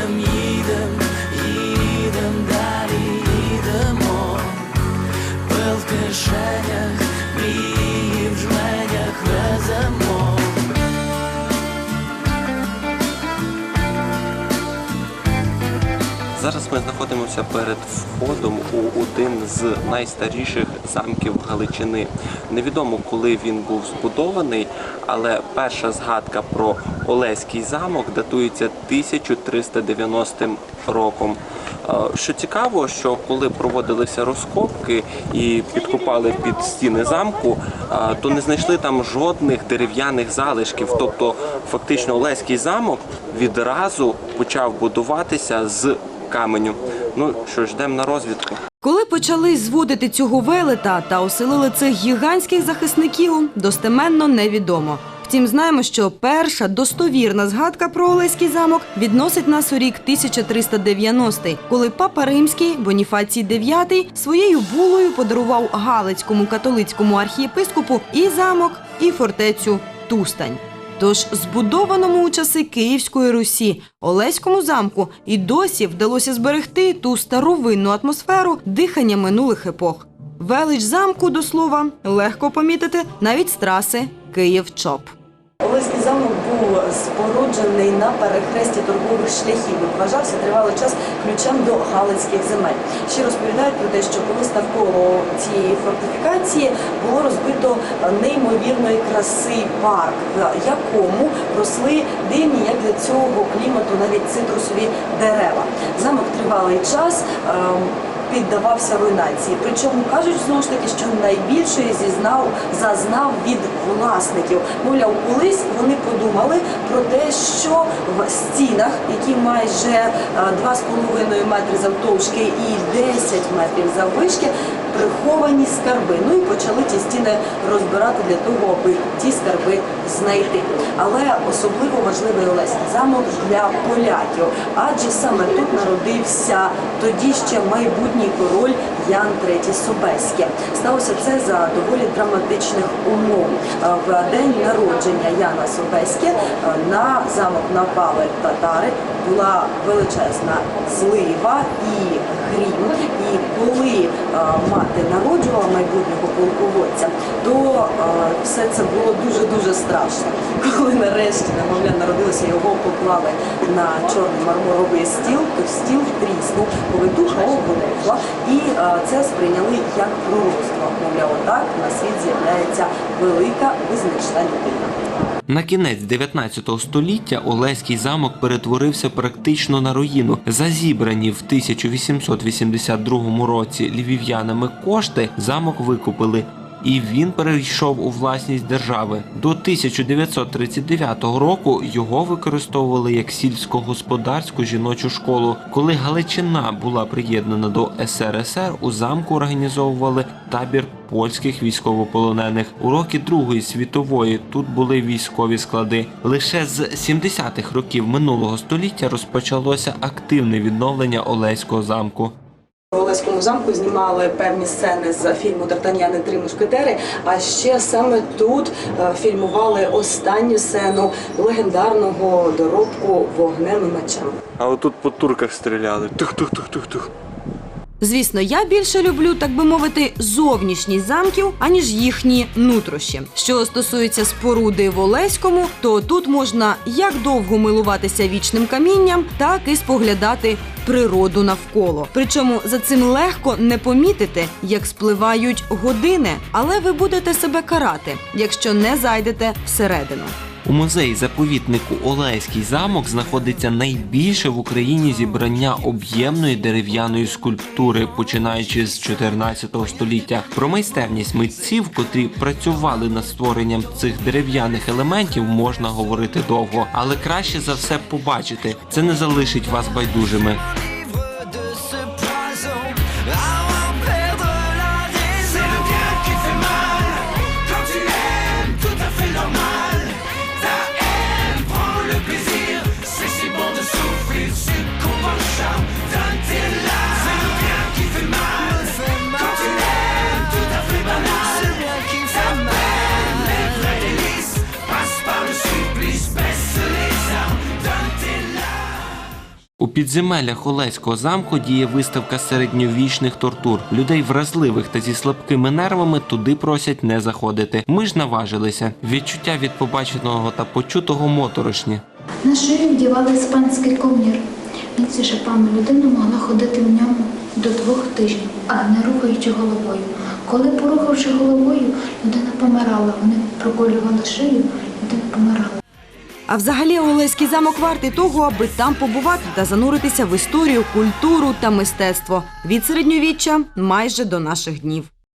them you Зараз ми знаходимося перед входом у один з найстаріших замків Галичини. Невідомо, коли він був збудований, але перша згадка про Олеський замок датується 1390 роком. Е, Що цікаво, що коли проводилися розкопки і підкопали під стіни замку, е, то не знайшли там жодних дерев'яних залишків. Тобто, фактично, Олеський замок відразу почав будуватися з каменю. Ну що ж, йдемо на розвідку. Коли почали зводити цього велета та оселили цих гігантських захисників, достеменно невідомо. Втім, знаємо, що перша достовірна згадка про Олеський замок відносить нас у рік 1390, коли папа римський Боніфацій IX своєю булою подарував Галицькому католицькому архієпископу і замок, і фортецю Тустань. Тож збудованому у часи Київської Русі Олеському замку і досі вдалося зберегти ту старовинну атмосферу дихання минулих епох. Велич замку, до слова, легко помітити навіть з траси Київ-Чоп. Олеський замок був споруджений на перехресті торгових шляхів. і Вважався тривалий час ключем до галицьких земель. Ще розповідають про те, що колись навколо цієї фортифікації було розбито неймовірної краси парк, в якому росли дивні, як для цього клімату, навіть цитрусові дерева. Замок тривалий час. ем, піддавався руйнації. Причому кажуть знову ж таки, що найбільше зізнав зазнав від власників. Мовляв, колись вони подумали про те, що в стінах, які майже е, 2,5 метри завтовшки і 10 метрів заввишки, приховані скарби. Ну і почали ті стіни розбирати для того, аби ті скарби знайти. Але особливо важливий Олеський замок для поляків, адже саме тут народився тоді ще майбутній король Ян III Собеський. Сталося це за доволі драматичних умов. В день народження Яна Собеське на замок напали татари. Була величезна злива і грім. І коли е, мати народжувала майбутнього полководця, то е, все це було дуже дуже страшно. Коли нарешті немовля народилося, його поклали на чорний мармуровий стіл, то стіл тріснув, повитуха обгорла, і е, це сприйняли як пророцтво. Мовляв, отак на світ з'являється велика визначна людина. На кінець 19 століття Олеський замок перетворився практично на руїну. За зібрані в 1882 році львів'янами кошти замок викупили. І він перейшов у власність держави. До 1939 року його використовували як сільськогосподарську жіночу школу. Коли Галичина була приєднана до СРСР, у замку організовували табір польських військовополонених. У роки Другої світової тут були військові склади. Лише з 70-х років минулого століття розпочалося активне відновлення Олеського замку. В Олеському замку знімали певні сцени з фільму Д'Артаньян три мушкетери. А ще саме тут е, фільмували останню сцену легендарного доробку вогнем і мечем. А отут по турках стріляли. Тух-тух-тух-тух-тух. Звісно, я більше люблю, так би мовити, зовнішність замків, аніж їхні нутрощі. Що стосується споруди в Олеському, то тут можна як довго милуватися вічним камінням, так і споглядати природу навколо. Причому за цим легко не помітити, як спливають години, але ви будете себе карати, якщо не зайдете всередину. У музеї заповітнику Олеський замок знаходиться найбільше в Україні зібрання об'ємної дерев'яної скульптури, починаючи з 14 століття. Про майстерність митців, котрі працювали над створенням цих дерев'яних елементів, можна говорити довго, але краще за все побачити. Це не залишить вас байдужими. Підземеллях Олеського замку діє виставка середньовічних тортур. Людей вразливих та зі слабкими нервами туди просять не заходити. Ми ж наважилися. Відчуття від побаченого та почутого моторошні. На шию вдівали іспанський. Він зі шипами людина могла ходити в ньому до двох тижнів, а не рухаючи головою. Коли порухавши головою, людина помирала. Вони проколювали шию, людина помирала. А взагалі Олеський замок вартий того, аби там побувати та зануритися в історію, культуру та мистецтво від середньовіччя майже до наших днів.